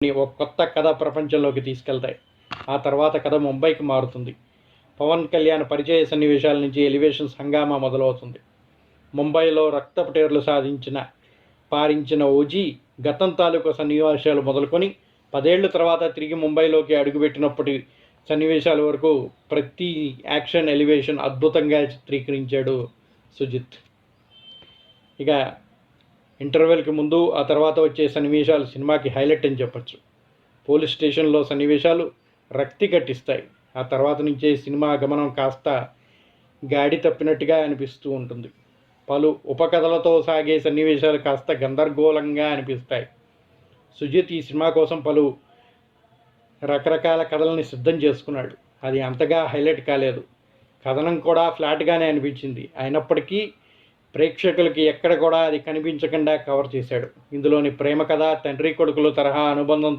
ఒక కొత్త కథ ప్రపంచంలోకి తీసుకెళ్తాయి. ఆ తర్వాత కథ ముంబైకి మారుతుంది. పవన్ కళ్యాణ్ పరిచయ సన్నివేశాల నుంచి ఎలివేషన్స్ హంగామా మొదలవుతుంది. ముంబైలో రక్తపటేర్లు సాధించిన పారించిన ఓజీ గతం తాలూకా సన్నివేశాలు మొదలుకొని పదేళ్ళ తర్వాత తిరిగి ముంబైలోకి అడుగుపెట్టినప్పటి సన్నివేశాల వరకు ప్రతి యాక్షన్ ఎలివేషన్ అద్భుతంగా చిత్రీకరించాడు సుజిత్. ఇక ఇంటర్వెల్కి ముందు ఆ తర్వాత వచ్చే సన్నివేశాలు సినిమాకి హైలైట్ అని చెప్పొచ్చు. పోలీస్ స్టేషన్లో సన్నివేశాలు రక్తి కట్టిస్తాయి. ఆ తర్వాత నుంచే సినిమా గమనం కాస్త గాడి తప్పినట్టుగా అనిపిస్తూ ఉంటుంది. పలు ఉపకథలతో సాగే సన్నివేశాలు కాస్త గందరగోళంగా అనిపిస్తాయి. సుజిత్ ఈ సినిమా కోసం పలు రకరకాల కథలని సిద్ధం చేసుకున్నాడు. అది అంతగా హైలైట్ కాలేదు. కథనం కూడా ఫ్లాట్గానే అనిపించింది. అయినప్పటికీ ప్రేక్షకులకి ఎక్కడ కూడా అది కనిపించకుండా కవర్ చేశాడు. ఇందులోని ప్రేమ కథ తండ్రి కొడుకులు తరహా అనుబంధం